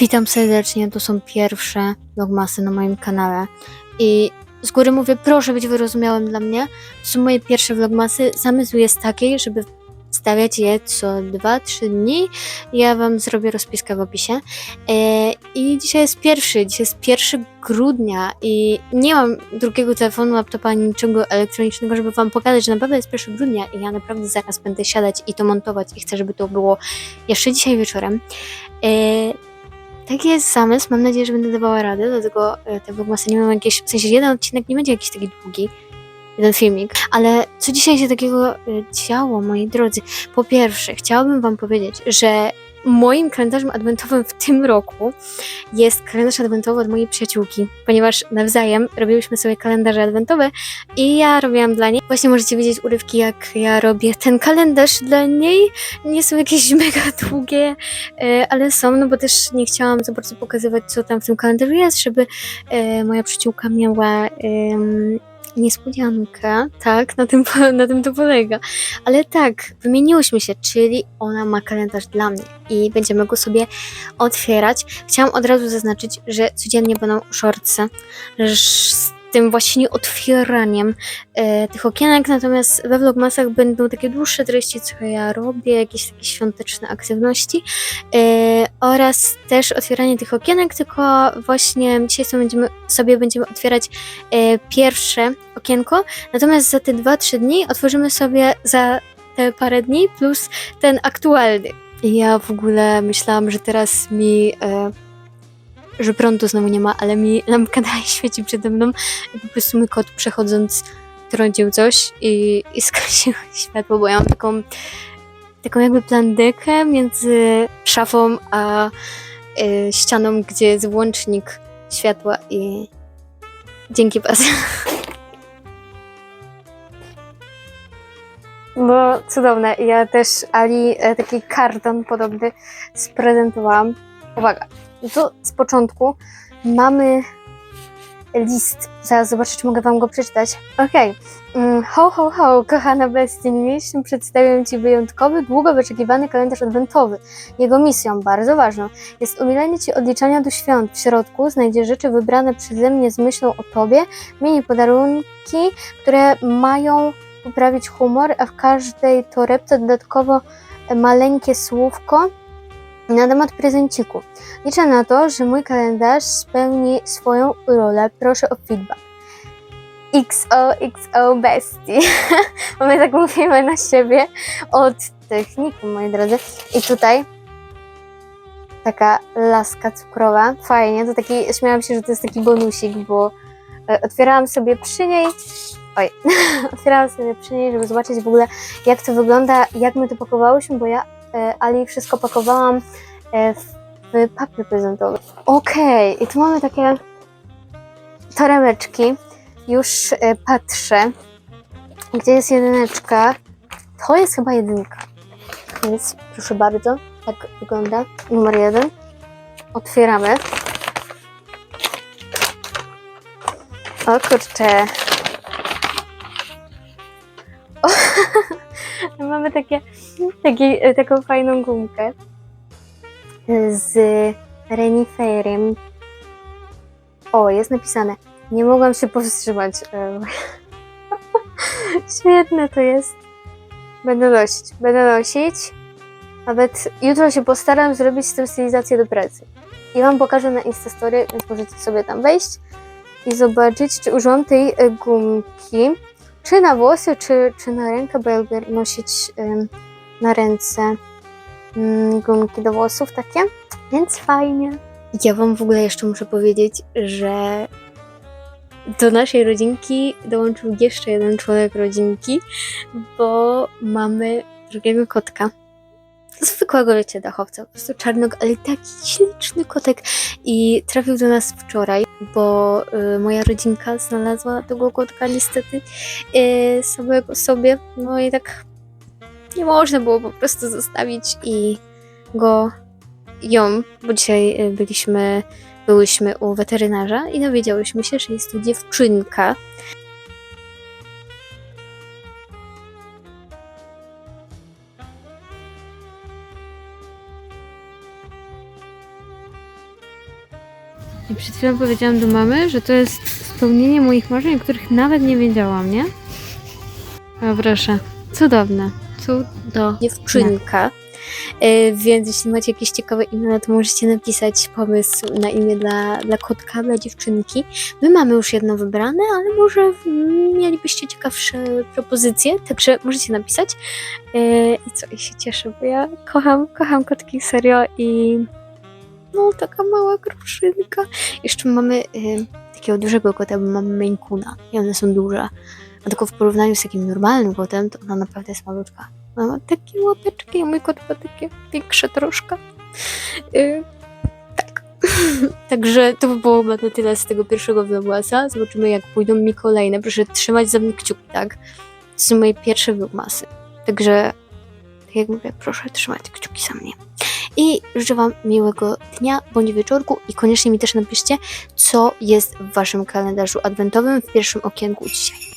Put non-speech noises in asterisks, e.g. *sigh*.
Witam serdecznie, to są pierwsze vlogmasy na moim kanale i z góry mówię, proszę być wyrozumiałym dla mnie. To są moje pierwsze vlogmasy. Zamysł jest taki, żeby wstawiać je co 2-3 dni. Ja wam zrobię rozpiskę w opisie. E, I dzisiaj jest pierwszy, dzisiaj jest 1 grudnia i nie mam drugiego telefonu, laptopa, niczego elektronicznego, żeby wam pokazać, że naprawdę jest 1 grudnia i ja naprawdę zaraz będę siadać i to montować i chcę, żeby to było jeszcze dzisiaj wieczorem. E, Taki jest zamysł, mam nadzieję, że będę dawała radę, dlatego e, te vlogmasy nie mają jakieś, w sensie jeden odcinek nie będzie jakiś taki długi, jeden filmik, ale co dzisiaj się takiego e, działo, moi drodzy? Po pierwsze, chciałabym wam powiedzieć, że moim kalendarzem adwentowym w tym roku jest kalendarz adwentowy od mojej przyjaciółki, ponieważ nawzajem robiłyśmy sobie kalendarze adwentowe i ja robiłam dla niej. Właśnie możecie widzieć urywki, jak ja robię ten kalendarz dla niej. Nie są jakieś *laughs* mega długie, e, ale są, no bo też nie chciałam za bardzo pokazywać, co tam w tym kalendarzu jest, żeby e, moja przyjaciółka miała niespodziankę, tak, na tym, na tym to polega. Ale tak, wymieniłyśmy się, czyli ona ma kalendarz dla mnie i będziemy go sobie otwierać. Chciałam od razu zaznaczyć, że codziennie będą shortsy tym właśnie otwieraniem e, tych okienek, natomiast we vlogmasach będą takie dłuższe treści, co ja robię, jakieś takie świąteczne aktywności e, oraz też otwieranie tych okienek, tylko właśnie dzisiaj sobie będziemy, sobie będziemy otwierać e, pierwsze okienko, natomiast za te 2-3 dni otworzymy sobie za te parę dni plus ten aktualny. I Ja w ogóle myślałam, że teraz mi, e, że prądu znowu nie ma, ale mi lampka dalej *laughs* świeci przede mną i po prostu mój kot przechodząc trącił coś i, i *laughs* skasiło światło, bo ja mam taką, taką jakby plandekę między szafą a e, ścianą, gdzie jest włącznik światła i dzięki bardzo. *laughs* No, cudowne. Ja też Ali e, taki karton podobny sprezentowałam. Uwaga, tu z początku mamy list. Zaraz zobaczę, czy mogę Wam go przeczytać. Okej. Mm, Ho, ho, ho, kochana bestii, niniejszym przedstawiam Ci wyjątkowy, długo wyczekiwany kalendarz adwentowy. Jego misją, bardzo ważną, jest umilenie Ci odliczania do świąt. W środku znajdziesz rzeczy wybrane przeze mnie z myślą o Tobie, mini podarunki, które mają poprawić humor, a w każdej torebce dodatkowo maleńkie słówko na temat prezenciku. Liczę na to, że mój kalendarz spełni swoją rolę. Proszę o feedback. XOXO bestie. *laughs* Bo my tak mówimy na siebie od techniku, moi drodzy. I tutaj taka laska cukrowa. Fajnie, to taki, śmiałam się, że to jest taki bonusik, bo e, otwierałam sobie przy niej Oj, *laughs* otwierałam sobie przy niej, żeby zobaczyć w ogóle, jak to wygląda, jak my to pakowałyśmy, bo ja Ali wszystko pakowałam e, w, papier prezentowy. Okej, i tu mamy takie torebeczki. Już e, patrzę, gdzie jest jedyneczka. To jest chyba jedynka. Więc proszę bardzo, tak wygląda numer jeden. Otwieramy. O kurczę, Mamy takie, takie, taką fajną gumkę z reniferem. O, jest napisane. Nie mogłam się powstrzymać. Em, *laughs* Świetne to jest. Będę nosić. Będę nosić. Nawet jutro się postaram zrobić z stylizację do pracy. I Wam pokażę na Instastory, więc możecie sobie tam wejść i zobaczyć, czy użyłam tej e, gumki czy na włosy, czy, czy na rękę, bo ja lubię nosić na ręce gumki do włosów takie, więc fajnie. Ja wam w ogóle jeszcze muszę powiedzieć, że do naszej rodzinki dołączył jeszcze jeden członek rodzinki, bo mamy drugiego kotka. Zwykłego, wiecie, dachowca, po prostu czarnego, ale taki śliczny kotek i trafił do nas wczoraj, bo y, moja rodzinka znalazła tego kotka niestety y, samego sobie. No i tak nie można było po prostu zostawić i go ją, bo dzisiaj y, byliśmy, byłyśmy u weterynarza i dowiedziałyśmy się, że jest to dziewczynka. I przed chwilą powiedziałam do mamy, że to jest spełnienie moich marzeń, o których nawet nie wiedziałam, nie? O proszę, cudowne. Cudowne. Dziewczynka. E, Więc jeśli macie jakieś ciekawe imiona, to możecie napisać pomysł na imię dla, dla kotka, dla dziewczynki. My mamy już jedno wybrane, ale może mielibyście ciekawsze propozycje, także możecie napisać. E, I co, i się cieszę, bo ja kocham, kocham kotki serio i no taka mała kruszynka. Jeszcze mamy e, takiego dużego kota, bo mamy Maine i one są duże. A tylko w porównaniu z takim normalnym kotem, to ona naprawdę jest malutka. Ona ma takie łapeczki, a mój kot ma takie większe troszkę. Yy, tak. *laughs* Także to by było na tyle z tego pierwszego vlogmasa. Zobaczymy jak pójdą mi kolejne. Proszę trzymać za mnie kciuki, tak? To są moje pierwsze vlogmasy. Także, tak jak mówię, proszę trzymać kciuki za mnie. I życzę Wam miłego dnia bądź wieczorku i koniecznie mi też napiszcie, co jest w Waszym kalendarzu adwentowym w pierwszym okienku dzisiaj.